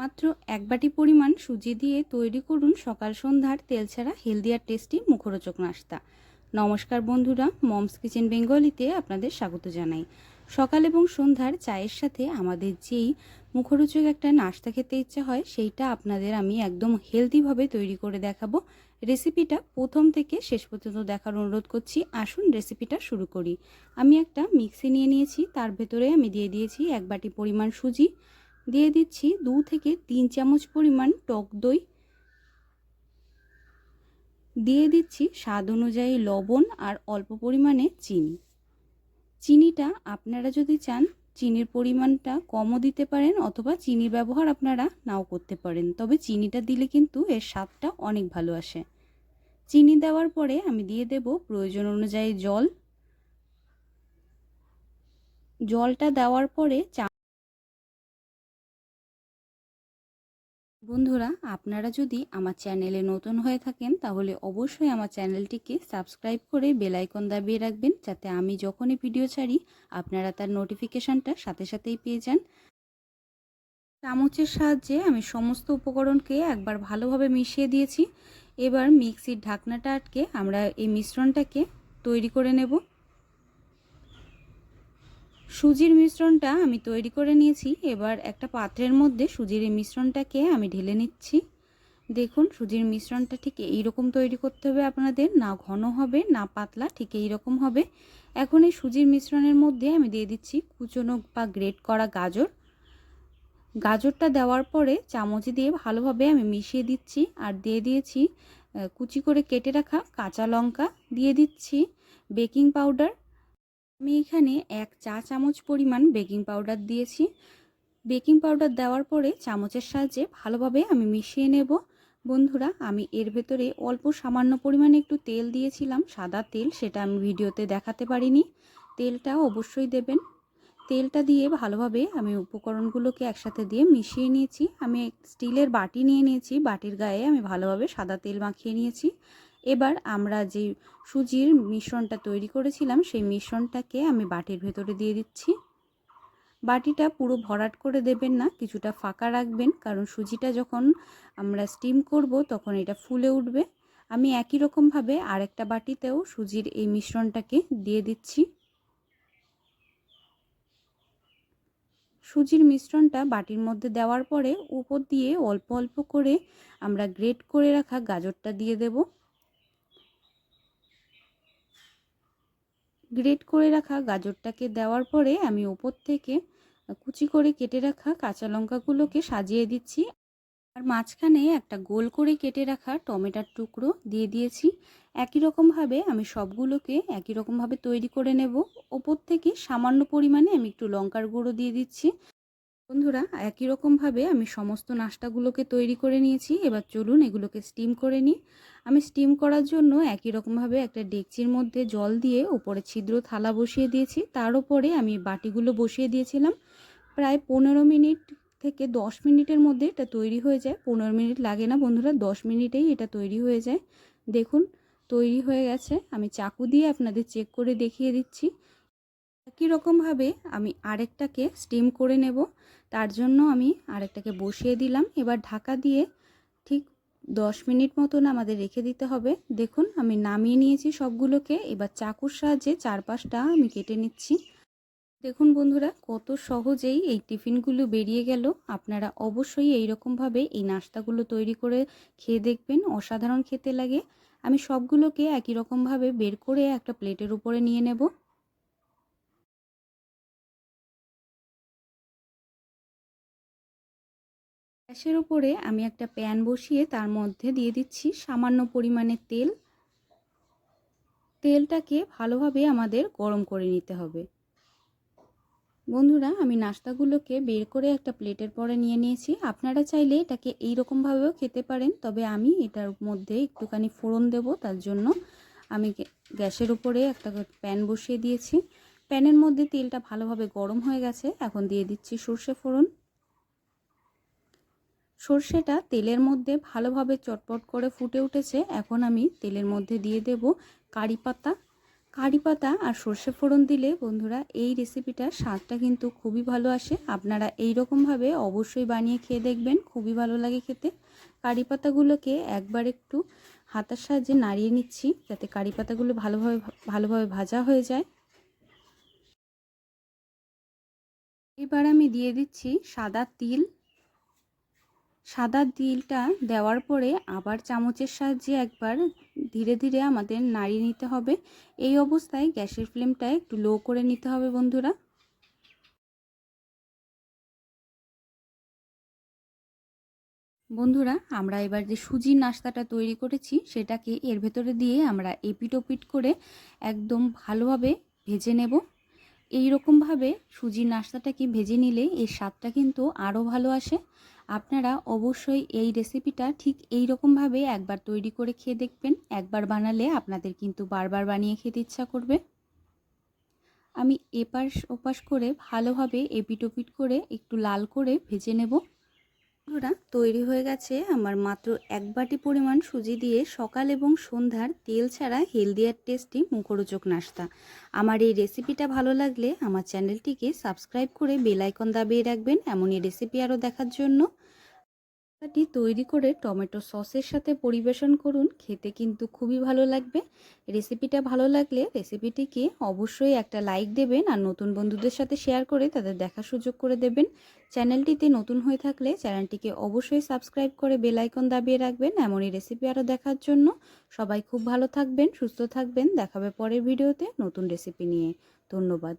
মাত্র এক বাটি পরিমাণ সুজি দিয়ে তৈরি করুন সকাল সন্ধ্যার তেল ছাড়া হেলদি আর টেস্টি মুখরোচক নাস্তা। নমস্কার বন্ধুরা, মমস কিচেন বেঙ্গলিতে আপনাদের স্বাগত জানাই। সকাল এবং সন্ধ্যার চায়ের সাথে আমাদের যেই মুখরোচক একটা নাস্তা খেতে ইচ্ছা হয়, সেইটা আপনাদের আমি একদম হেলদিভাবে তৈরি করে দেখাবো। রেসিপিটা প্রথম থেকে শেষ পর্যন্ত দেখার অনুরোধ করছি, আসুন রেসিপিটা শুরু করি। আমি একটা মিক্সি নিয়ে নিয়েছি, তার ভেতরে আমি দিয়ে দিয়েছি এক বাটি পরিমাণ সুজি। দিয়ে দিচ্ছি দু থেকে তিন চামচ পরিমাণ টক দই। দিয়ে দিচ্ছি স্বাদ অনুযায়ী লবণ আর অল্প পরিমাণে চিনি। চিনিটা আপনারা যদি চান, চিনির পরিমাণটা কমও দিতে পারেন অথবা চিনির ব্যবহার আপনারা নাও করতে পারেন। তবে চিনিটা দিলে কিন্তু এর স্বাদটা অনেক ভালো আসে। চিনি দেওয়ার পরে আমি দিয়ে দেব প্রয়োজন অনুযায়ী জল। জলটা দেওয়ার পরে চা বন্ধুরা, আপনারা যদি আমার চ্যানেলে নতুন হয়ে থাকেন, তাহলে অবশ্যই আমার চ্যানেলটিকে সাবস্ক্রাইব করে বেলাইকন দাবিয়ে রাখবেন, যাতে আমি যখনই ভিডিও ছাড়ি, আপনারা তার নোটিফিকেশানটা সাথে সাথেই পেয়ে যান। চামচের সাহায্যে আমি সমস্ত উপকরণকে একবার ভালোভাবে মিশিয়ে দিয়েছি। এবার মিক্সির ঢাকনাটা আটকে আমরা এই মিশ্রণটাকে তৈরি করে নেব। সুজির মিশ্রণটা আমি তৈরি করে নিয়েছি। এবার একটা পাত্রের মধ্যে সুজির এই মিশ্রণটাকে আমি ঢেলে নিচ্ছি। দেখুন, সুজির মিশ্রণটা ঠিক এই রকম তৈরি করতে হবে আপনাদের। না ঘন হবে, না পাতলা, ঠিক এই রকম হবে। এখন এই সুজির মিশ্রণের মধ্যে আমি দিয়ে দিচ্ছি কুচনো বা গ্রেট করা গাজর। গাজরটা দেওয়ার পরে চামচ দিয়ে ভালোভাবে আমি মিশিয়ে দিচ্ছি আর দিয়ে দিয়েছি কুচি করে কেটে রাখা কাঁচা লঙ্কা দিয়ে দিচ্ছি, বেকিং পাউডার আমি এখানে এক চা চামচ পরিমাণ বেকিং পাউডার দিয়েছি। বেকিং পাউডার দেওয়ার পরে চামচের সাহায্যে ভালোভাবে আমি মিশিয়ে নেব। বন্ধুরা, আমি এর ভেতরে অল্প সামান্য পরিমাণে একটু তেল দিয়েছিলাম, সাদা তেল, সেটা আমি ভিডিওতে দেখাতে পারিনি। তেলটা অবশ্যই দেবেন। তেলটা দিয়ে ভালোভাবে আমি উপকরণগুলোকে একসাথে দিয়ে মিশিয়ে নিয়েছি। আমি স্টিলের বাটি নিয়ে নিয়েছি, বাটির গায়ে আমি ভালোভাবে সাদা তেল মাখিয়ে নিয়েছি। এবার আমরা যে সুজির মিশ্রণটা তৈরি করেছিলাম, সেই মিশ্রণটাকে আমি বাটির ভেতরে দিয়ে দিচ্ছি। বাটিটা পুরো ভরাট করে দেবেন না, কিছুটা ফাঁকা রাখবেন, কারণ সুজিটা যখন আমরা স্টিম করব তখন এটা ফুলে উঠবে। আমি একই রকমভাবে আরেকটা বাটিতেও সুজির এই মিশ্রণটাকে দিয়ে দিচ্ছি। সুজির মিশ্রণটা বাটির মধ্যে দেওয়ার পরে উপর দিয়ে অল্প অল্প করে আমরা গ্রেট করে রাখা গাজরটা দিয়ে দেবো। গ্রেট করে রাখা গাজরটাকে দেওয়ার পরে আমি ওপর থেকে কুচি করে কেটে রাখা কাঁচা লঙ্কাগুলোকে সাজিয়ে দিচ্ছি। আর মাঝখানে একটা গোল করে কেটে রাখা টমেটার টুকরো দিয়ে দিয়েছি। একই রকমভাবে আমি সবগুলোকে একই রকমভাবে তৈরি করে নেব। ওপর থেকে সামান্য পরিমাণে আমি একটু লঙ্কার গুঁড়ো দিয়ে দিচ্ছি। বন্ধুরা, একই রকমভাবে আমি সমস্ত নাস্তাগুলোকে তৈরি করে নিয়েছি। এবার চলুন এগুলোকে স্টিম করে নিই। আমি স্টিম করার জন্য একই রকমভাবে একটা ডেকচির মধ্যে জল দিয়ে ওপরে ছিদ্র থালা বসিয়ে দিয়েছি। তার উপরে আমি বাটিগুলো বসিয়ে দিয়েছিলাম। প্রায় পনেরো মিনিট থেকে দশ মিনিটের মধ্যে এটা তৈরি হয়ে যায়। পনেরো মিনিট লাগে না বন্ধুরা, দশ মিনিটেই এটা তৈরি হয়ে যায়। দেখুন, তৈরি হয়ে গেছে। আমি চাকু দিয়ে আপনাদের চেক করে দেখিয়ে দিচ্ছি। একই রকমভাবে আমি আরেকটাকে স্টিম করে নেব। তার জন্য আমি আরেকটাকে বসিয়ে দিলাম। এবার ঢাকা দিয়ে ঠিক দশ মিনিট মতন আমাদের রেখে দিতে হবে। দেখুন, আমি নামিয়ে নিয়েছি সবগুলোকে। এবার চাকুর সাহায্যে চারপাশটা আমি কেটে নিচ্ছি। দেখুন বন্ধুরা, কত সহজেই এই টিফিনগুলো বেরিয়ে গেল। আপনারা অবশ্যই এই রকমভাবে এই নাস্তাগুলো তৈরি করে খেয়ে দেখবেন। অসাধারণ খেতে লাগে। আমি সবগুলোকে একই রকমভাবে বের করে একটা প্লেটের উপরে নিয়ে নেব। গ্যাসের উপরে আমি একটা প্যান বসিয়ে তার মধ্যে দিয়ে দিচ্ছি সামান্য পরিমাণে তেল। তেলটাকে ভালোভাবে আমাদের গরম করে নিতে হবে। বন্ধুরা, আমি নাস্তাগুলোকে বের করে একটা প্লেটের পরে নিয়ে নিয়েছি। আপনারা চাইলে এটাকে এই রকমভাবেও খেতে পারেন, তবে আমি এটার মধ্যে একটুখানি ফোড়ন দেব, তার জন্য আমি গ্যাসের উপরে একটা প্যান বসিয়ে দিয়েছি। প্যানের মধ্যে তেলটা ভালোভাবে গরম হয়ে গেছে, এখন দিয়ে দিচ্ছি সর্ষে ফোড়ন। সর্ষেটা তেলের মধ্যে ভালোভাবে চটপট করে ফুটে উঠেছে। এখন আমি তেলের মধ্যে দিয়ে দেব কারি পাতা। কারি পাতা আর সর্ষে ফোড়ন দিলে বন্ধুরা এই রেসিপিটার স্বাদটা কিন্তু খুবই ভালো আসে। আপনারা এই রকমভাবে অবশ্যই বানিয়ে খেয়ে দেখবেন, খুবই ভালো লাগে খেতে। কারি পাতাগুলোকে একবার একটু হাতার সাহায্যে নাড়িয়ে নিচ্ছি যাতে কারি পাতাগুলো ভালোভাবে ভালোভাবে ভাজা হয়ে যায়। এবার আমি দিয়ে দিচ্ছি সাদা তিল। সাদা তিলটা দেওয়ার পরে আবার চামচের সাহায্যে একবার ধীরে ধীরে আমাদের নাড়িয়ে নিতে হবে। এই অবস্থায় গ্যাসের ফ্লেমটা একটু লো করে নিতে হবে বন্ধুরা। বন্ধুরা, আমরা এবার যে সুজির নাস্তাটা তৈরি করেছি, সেটাকে এর ভেতরে দিয়ে আমরা এপিট ওপিট করে একদম ভালোভাবে ভেজে নেব। এই রকমভাবে সুজির নাস্তাটাকে ভেজে নিলে এর স্বাদটা কিন্তু আরও ভালো আসে। আপনারা অবশ্যই এই রেসিপিটা ঠিক এই রকমভাবে একবার তৈরি করে খেয়ে দেখবেন। একবার বানালে আপনাদের কিন্তু বারবার বানিয়ে খেতে ইচ্ছা করবে। আমি এপাশ ওপাশ করে ভালোভাবে এপিটোপিট করে একটু লাল করে ভেজে নেব। বন্ধুরা, তৈরি হয়ে গেছে আমার মাত্র এক বাটি পরিমাণ সুজি দিয়ে সকাল এবং সন্ধ্যার তেল ছাড়া হেলদি আর টেস্টি মুখরোচক নাস্তা। আমার এই রেসিপিটা ভালো লাগলে আমার চ্যানেলটিকে সাবস্ক্রাইব করে বেলাইকন দাবিয়ে রাখবেন। এমনই রেসিপি আরও দেখার জন্য। নাস্তাটি তৈরি করে টমেটো সসের সাথে পরিবেশন করুন, খেতে কিন্তু খুবই ভালো লাগবে। রেসিপিটা ভালো লাগলে রেসিপিটিকে অবশ্যই একটা লাইক দেবেন আর নতুন বন্ধুদের সাথে শেয়ার করে তাদের দেখার সুযোগ করে দেবেন। চ্যানেলটিতে নতুন হয়ে থাকলে চ্যানেলটিকে অবশ্যই সাবস্ক্রাইব করে বেল আইকন দাবিয়ে রাখবেন। এমনই রেসিপি আরও দেখার জন্য সবাই খুব ভালো থাকবেন, সুস্থ থাকবেন। দেখাবে পরের ভিডিওতে নতুন রেসিপি নিয়ে। ধন্যবাদ।